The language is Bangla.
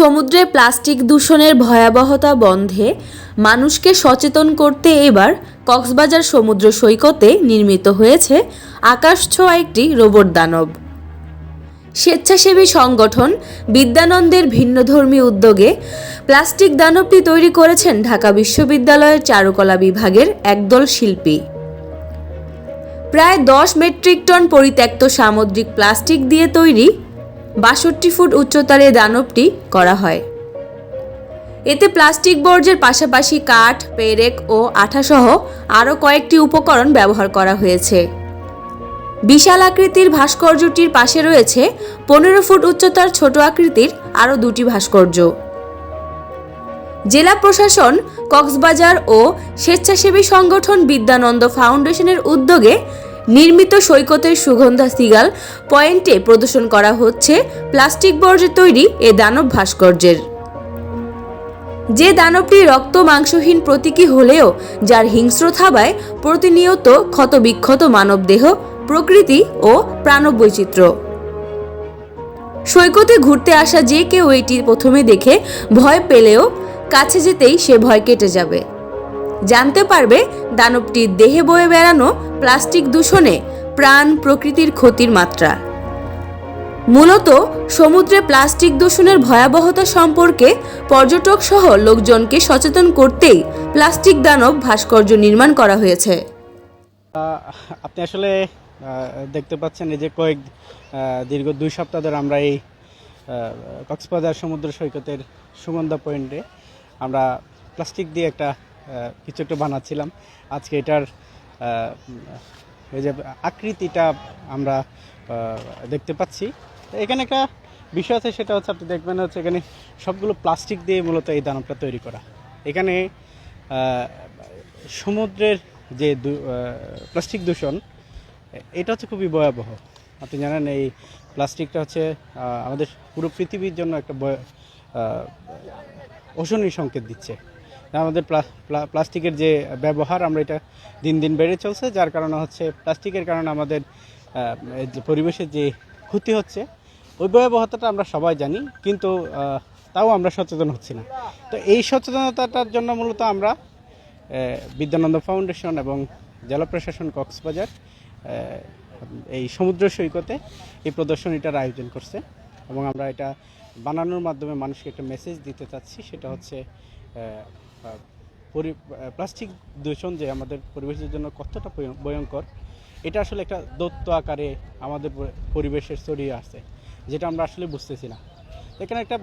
সমুদ্রে প্লাস্টিক দূষণের ভয়াবহতা বন্ধে মানুষকে সচেতন করতে এবার কক্সবাজার সমুদ্র সৈকতে নির্মিত হয়েছে আকাশ ছোঁয়া একটি রোবট দানব। স্বেচ্ছাসেবী সংগঠন বিদ্যানন্দের ভিন্নধর্মী উদ্যোগে প্লাস্টিক দানবটি তৈরি করেছেন ঢাকা বিশ্ববিদ্যালয়ের চারুকলা বিভাগের একদল শিল্পী। প্রায় দশ মেট্রিক টন পরিত্যক্ত সামুদ্রিক প্লাস্টিক দিয়ে তৈরি বাষট্টি ফুট উচ্চতার এই দানবটি করা হয়। এতে প্লাস্টিক বর্জ্যের পাশাপাশি কাঠ, পেরেক ও আঠাসহ আরও কয়েকটি উপকরণ ব্যবহার করা হয়েছে। বিশাল আকৃতির ভাস্কর্যটির পাশে রয়েছে পনেরো ফুট উচ্চতার ছোট আকৃতির আরও দুটি ভাস্কর্য। জেলা প্রশাসন, কক্সবাজার ও স্বেচ্ছাসেবী সংগঠন বিদ্যানন্দ ফাউন্ডেশনের উদ্যোগে নির্মিত সৈকতের সুগন্ধা সিগাল পয়েন্টে প্রদর্শন করা হচ্ছে প্লাস্টিক বর্জ্যে তৈরি এ দানব ভাস্কর্যের। যে দানবটি রক্ত মাংসহীন প্রতীকী হলেও যার হিংস্র থাবায় প্রতিনিয়ত ক্ষতবিক্ষত মানবদেহ, প্রকৃতি ও প্রাণবৈচিত্র্য। সৈকতে ঘুরতে আসা যে কেউ এটি প্রথমে দেখে ভয় পেলেও কাছে যেতেই সে ভয় কেটে যাবে। জানতে পারবে দানবটির দেহে বয়ে বেড়ানো প্লাস্টিক দূষণে প্রাণ প্রকৃতির ক্ষতির মাত্রা। মূলত সমুদ্রে প্লাস্টিক দূষণের ভয়াবহতা সম্পর্কে পর্যটক সহ লোকজনকে সচেতন করতেই প্লাস্টিক দানব ভাস্কর্য নির্মাণ করা হয়েছে। আপনি আসলে দেখতে পাচ্ছেন এই যে কয়েক দীর্ঘ দুই সপ্তাহ ধরে আমরা এই কক্সবাজার সমুদ্র সৈকতের সুগন্ধা পয়েন্টে আমরা প্লাস্টিক দিয়ে একটা কিছু একটা বানাচ্ছিলাম। আজকে এটার এই যে আকৃতিটা আমরা দেখতে পাচ্ছি। এখানে একটা বিষয় আছে সেটা হচ্ছে আপনি দেখবেন হচ্ছে এখানে সবগুলো প্লাস্টিক দিয়ে মূলত এই দানবটা তৈরি করা। এখানে সমুদ্রের যে প্লাস্টিক দূষণ এটা হচ্ছে খুবই ভয়াবহ। আপনি জানেন এই প্লাস্টিকটা হচ্ছে আমাদের পুরো পৃথিবীর জন্য একটা ভয়- আহ, অশনি সংকেত দিচ্ছে। আমাদের প্লা- প্লা- প্লাস্টিকের যে ব্যবহার আমরা এটা দিন দিন বেড়ে চলছে, যার কারণে হচ্ছে প্লাস্টিকের কারণে আমাদের পরিবেশের যে ক্ষতি হচ্ছে, ওই ভয়াবহতাটা আমরা সবাই জানি, কিন্তু তাও আমরা সচেতন হচ্ছি না। তো এই সচেতনতাটার জন্য মূলত আমরা বিদ্যানন্দ ফাউন্ডেশন এবং জেলা প্রশাসন কক্সবাজার এই সমুদ্র সৈকতে এই প্রদর্শনীটার আয়োজন করছে এবং আমরা এটা বানানোর মাধ্যমে মানুষকে একটা মেসেজ দিতে চাচ্ছি, সেটা হচ্ছে প্লাস্টিক দূষণ যে আমাদের পরিবেশের জন্য কতটা ভয়- ভয়ঙ্কর, এটা আসলে একটা দত্ত আকারে আমাদের পরি- পরিবেশের ছড়িয়ে আছে, যেটা আমরা আসলে বুঝতেছি না। এখানে একটা